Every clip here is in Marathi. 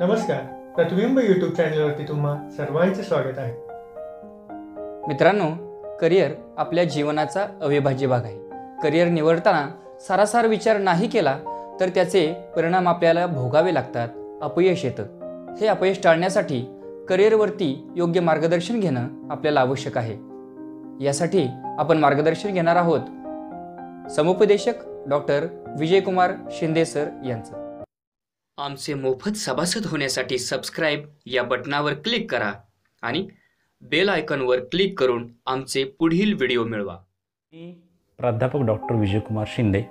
नमस्कार. प्रतिबिंब यूट्यूब चॅनलवरती तुम्हा सर्वांचे स्वागत आहे. मित्रांनो करिअर आपल्या जीवनाचा अविभाज्य भाग आहे. करिअर निवडताना सारासार विचार नाही केला तर त्याचे परिणाम आपल्याला भोगावे लागतात. अपयश येतं. हे अपयश टाळण्यासाठी करिअरवरती योग्य मार्गदर्शन घेणं आपल्याला आवश्यक आहे. यासाठी आपण मार्गदर्शन घेणार आहोत. समुपदेशक डॉक्टर विजयकुमार शिंदे सर यांचं. आमचे मोफत सभासद होण्यासाठी सबस्क्राईब या बटनावर क्लिक करा आणि बेल आयकॉनवर क्लिक करून आमचे पुढील व्हिडिओ मिळवा. मी प्राध्यापक डॉक्टर विजयकुमार शिंदे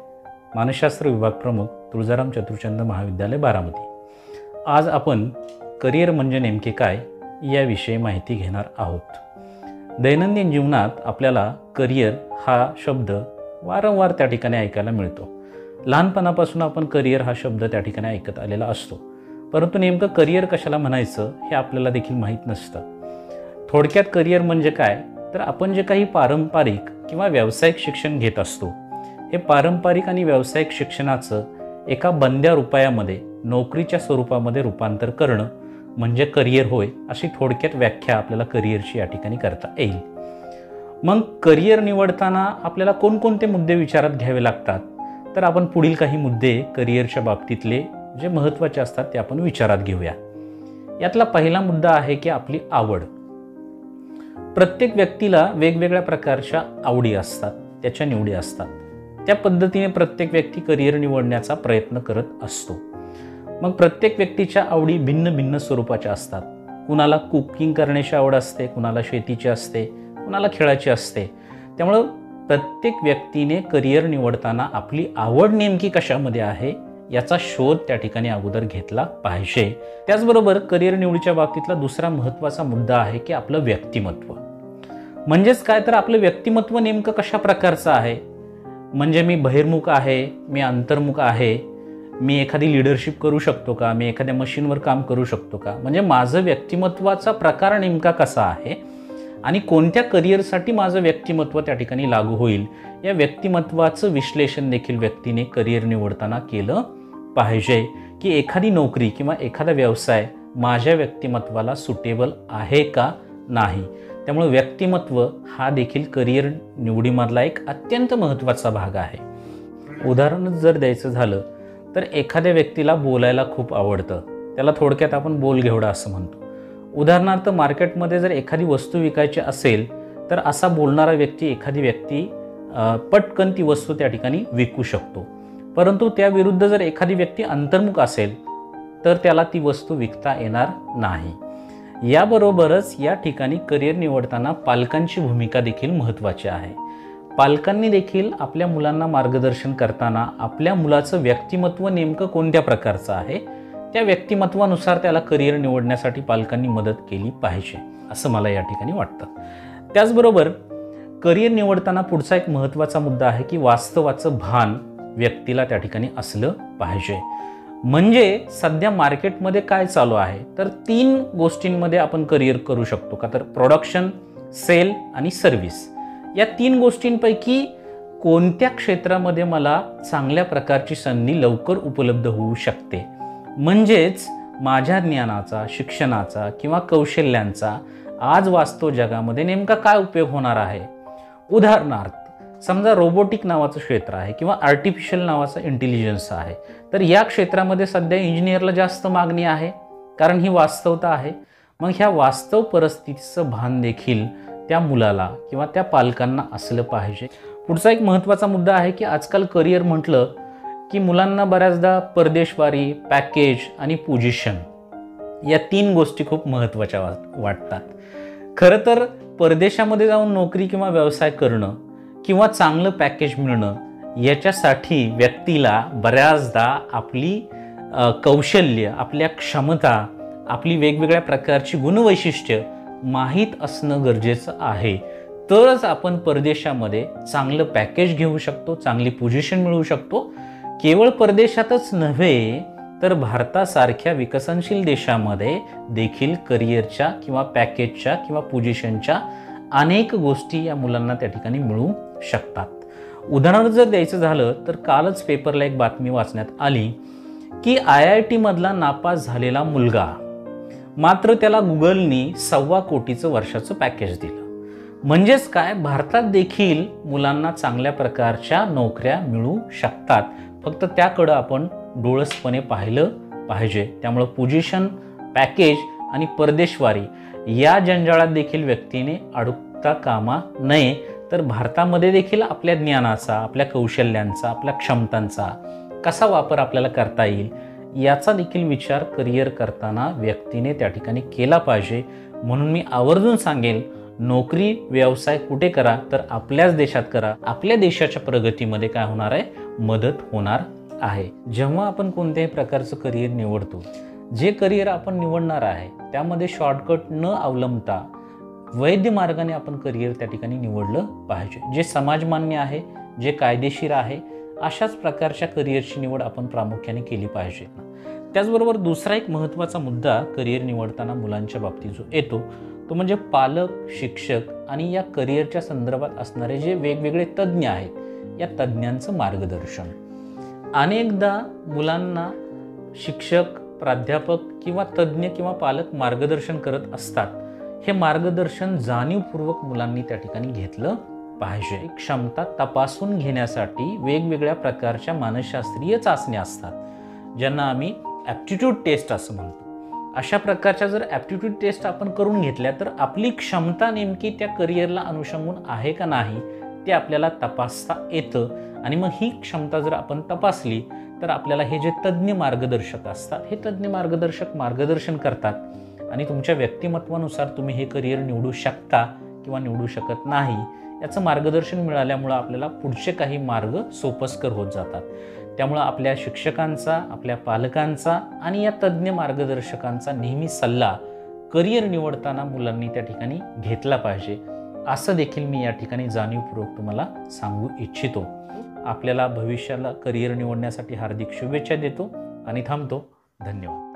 मानसशास्त्र विभाग प्रमुख तुळजाराम चतुर्चंद महाविद्यालय बारामती. आज आपण करिअर म्हणजे नेमके काय याविषयी माहिती घेणार आहोत. दैनंदिन जीवनात आपल्याला करिअर हा शब्द वारंवार त्या ठिकाणी ऐकायला मिळतो. लहानपणापासून आपण करिअर हा शब्द त्या ठिकाणी ऐकत आलेला असतो. परंतु नेमकं करिअर कशाला म्हणायचं हे आपल्याला देखील माहीत नसतं. थोडक्यात करिअर म्हणजे काय? तर आपण जे काही पारंपरिक किंवा व्यावसायिक शिक्षण घेत असतो हे पारंपरिक आणि व्यावसायिक शिक्षणाचं एका बंद्या रुपयामध्ये नोकरीच्या स्वरूपामध्ये रूपांतर करणं म्हणजे करिअर होय अशी थोडक्यात व्याख्या आपल्याला करिअरची या ठिकाणी करता येईल. मग करिअर निवडताना आपल्याला कोणकोणते मुद्दे विचारात घ्यावे लागतात? तर आपण पुढील काही मुद्दे करिअरच्या बाबतीतले जे महत्त्वाचे असतात ते आपण विचारात घेऊया. यातला पहिला मुद्दा आहे की आपली आवड. प्रत्येक व्यक्तीला वेगवेगळ्या प्रकारच्या आवडी असतात त्याच्या निवडी असतात. त्या पद्धतीने प्रत्येक व्यक्ती करिअर निवडण्याचा प्रयत्न करत असतो. मग प्रत्येक व्यक्तीच्या आवडी भिन्न भिन्न स्वरूपाच्या असतात. कुणाला कुकिंग करण्याची आवड असते कुणाला शेतीची असते कुणाला खेळाची असते. त्यामुळं प्रत्येक व्यक्तीने करिअर निवडताना आपली आवड नेमकी कशामध्ये आहे याचा शोध त्या ठिकाणी अगोदर घेतला पाहिजे. त्याचबरोबर करिअर निवडीच्या बाबतीतला दुसरा महत्त्वाचा मुद्दा आहे की आपलं व्यक्तिमत्व. म्हणजेच काय? तर आपलं व्यक्तिमत्व नेमकं कशा प्रकारचं आहे? म्हणजे मी बहिर्मुख आहे मी अंतर्मुख आहे मी एखादी लिडरशिप करू शकतो का? मी एखाद्या मशीनवर काम करू शकतो का? म्हणजे माझं व्यक्तिमत्वाचा प्रकार नेमका कसा आहे? आणि कोणत्या करिअरसाठी माझं व्यक्तिमत्व त्या ठिकाणी लागू होईल या व्यक्तिमत्वाचं विश्लेषण देखील व्यक्तीने करिअर निवडताना केलं पाहिजे की एखादी नोकरी किंवा एखादा व्यवसाय माझ्या व्यक्तिमत्वाला सुटेबल आहे का नाही. त्यामुळे व्यक्तिमत्व हा देखील करिअर निवडीमधला एक अत्यंत महत्त्वाचा भाग आहे. उदाहरणच जर द्यायचं झालं तर एखाद्या व्यक्तीला बोलायला खूप आवडतं. त्याला थोडक्यात आपण बोलघेवडा असं म्हणतो. उदाहरणार्थ मार्केटमध्ये जर एखादी वस्तू विकायची असेल तर असा बोलणारा व्यक्ती एखादी व्यक्ती पटकन ती वस्तू त्या ठिकाणी विकू शकतो. परंतु त्याविरुद्ध जर एखादी व्यक्ती अंतर्मुख असेल तर त्याला ती वस्तू विकता येणार नाही. याबरोबरच या ठिकाणी करिअर निवडताना पालकांची भूमिका देखील महत्त्वाची आहे. पालकांनी देखील आपल्या मुलांना मार्गदर्शन करताना आपल्या मुलाचं व्यक्तिमत्व नेमकं कोणत्या प्रकारचं आहे त्या व्यक्तिमत्वानुसार त्याला करिअर निवडण्यासाठी पालकांनी मदत केली पाहिजे असं मला या ठिकाणी वाटतं. त्याचबरोबर करिअर निवडताना पुढचा एक महत्त्वाचा मुद्दा आहे की वास्तवाचं भान व्यक्तीला त्या ठिकाणी असलं पाहिजे. म्हणजे सध्या मार्केटमध्ये काय चालू आहे? तर तीन गोष्टींमध्ये आपण करिअर करू शकतो का? तर प्रोडक्शन सेल आणि सर्व्हिस या तीन गोष्टींपैकी कोणत्या क्षेत्रामध्ये मला चांगल्या प्रकारची संधी लवकर उपलब्ध होऊ शकते? म्हणजेच माझ्या ज्ञानाचा शिक्षणाचा किंवा कौशल्यांचा आज वास्तव जगामध्ये नेमका काय उपयोग होणार आहे? उदाहरणार्थ समजा रोबोटिक नावाचं क्षेत्र आहे किंवा आर्टिफिशियल नावाचं इंटेलिजन्स आहे तर या क्षेत्रामध्ये सध्या इंजिनियरला जास्त मागणी आहे कारण ही वास्तवता आहे. मग ह्या वास्तव परिस्थितीचं भान देखील त्या मुलाला किंवा त्या पालकांना असलं पाहिजे. पुढचा एक महत्त्वाचा मुद्दा आहे की आजकाल करिअर म्हटलं की मुलांना बऱ्याचदा परदेशवारी पॅकेज आणि पोझिशन या तीन गोष्टी खूप महत्त्वाच्या वा वाटतात. खरं तर परदेशामध्ये जाऊन नोकरी किंवा व्यवसाय करणं किंवा चांगलं पॅकेज मिळणं याच्यासाठी व्यक्तीला बऱ्याचदा आपली कौशल्य आपल्या क्षमता आपली वेगवेगळ्या प्रकारची गुणवैशिष्ट्य माहीत असणं गरजेचं आहे. तरच आपण परदेशामध्ये चांगलं पॅकेज घेऊ शकतो चांगली पोझिशन मिळवू शकतो केवळ परदेशातच नव्हे तर भारतासारख्या विकसनशील देशामध्ये देखील करिअरच्या किंवा पॅकेजच्या किंवा पोझिशनच्या अनेक गोष्टी या मुलांना त्या ठिकाणी मिळू शकतात. उदाहरण जर द्यायचं झालं तर कालच पेपरला एक बातमी वाचण्यात आली की आय आय टीमधला नापास झालेला मुलगा मात्र त्याला गुगलनी सव्वा कोटीचं वर्षाचं पॅकेज दिलं. म्हणजेच काय? भारतात देखील मुलांना चांगल्या प्रकारच्या नोकऱ्या मिळू शकतात. फक्त त्याकडं आपण डोळसपणे पाहिलं पाहिजे. त्यामुळं पोझिशन पॅकेज आणि परदेशवारी या जंजाळात देखील व्यक्तीने अडकता कामा नये. तर भारतामध्ये देखील आपल्या ज्ञानाचा आपल्या कौशल्यांचा आपल्या क्षमतांचा कसा वापर आपल्याला करता येईल याचा देखील विचार करिअर करताना व्यक्तीने त्या ठिकाणी केला पाहिजे. म्हणून मी आवर्जून सांगेल नोकरी व्यवसाय कुठे करा तर आपल्याच देशात करा. आपल्या देशाच्या प्रगतीमध्ये काय होणार आहे? मदत होणार आहे. जेव्हा आपण कोणत्याही प्रकारचं करिअर निवडतो जे करिअर आपण निवडणार आहे त्यामध्ये शॉर्टकट न अवलंबता वैध मार्गाने आपण करिअर त्या ठिकाणी निवडलं पाहिजे. जे समाजमान्य आहे जे कायदेशीर आहे अशाच प्रकारच्या करिअरची निवड आपण प्रामुख्याने केली पाहिजे. त्याचबरोबर दुसरा एक महत्त्वाचा मुद्दा करिअर निवडताना मुलांच्या बाबतीत जो येतो तो म्हणजे पालक शिक्षक आणि या करिअरच्या संदर्भात असणारे जे वेगवेगळे तज्ज्ञ आहेत या तज्ज्ञांचं मार्गदर्शन. अनेकदा मुलांना शिक्षक प्राध्यापक किंवा तज्ज्ञ किंवा पालक मार्गदर्शन करत असतात. हे मार्गदर्शन जाणीवपूर्वक मुलांनी त्या ठिकाणी घेतलं पाहिजे. क्षमता तपासून घेण्यासाठी वेगवेगळ्या प्रकारच्या मानसशास्त्रीय चाचण्या असतात. ज्यांना आम्ही ॲप्टिट्यूड टेस्ट असं म्हणतो. अशा प्रकारच्या जर ॲप्टिट्यूड टेस्ट आपण करून घेतल्या तर आपली क्षमता नेमकी त्या करिअरला अनुषंगून आहे का नाही? ते आपल्याला तपासता येतं. आणि मग ही क्षमता जर आपण तपासली तर आपल्याला हे जे तज्ज्ञ मार्गदर्शक असतात हे तज्ज्ञ मार्गदर्शक मार्गदर्शन करतात. आणि तुमच्या व्यक्तिमत्वानुसार तुम्ही हे करिअर निवडू शकता किंवा निवडू शकत नाही याचं मार्गदर्शन मिळाल्यामुळं आपल्याला पुढचे काही मार्ग सोपस्कर होत जातात. त्यामुळं आपल्या शिक्षकांचा आपल्या पालकांचा आणि या तज्ज्ञ मार्गदर्शकांचा नेहमी सल्ला करिअर निवडताना मुलांनी त्या ठिकाणी घेतला पाहिजे. असं देखील मी या ठिकाणी जाणीवपूर्वक तुम्हाला सांगू इच्छितो. आपल्याला भविष्याला करिअर निवडण्यासाठी हार्दिक शुभेच्छा देतो आणि थांबतो. धन्यवाद.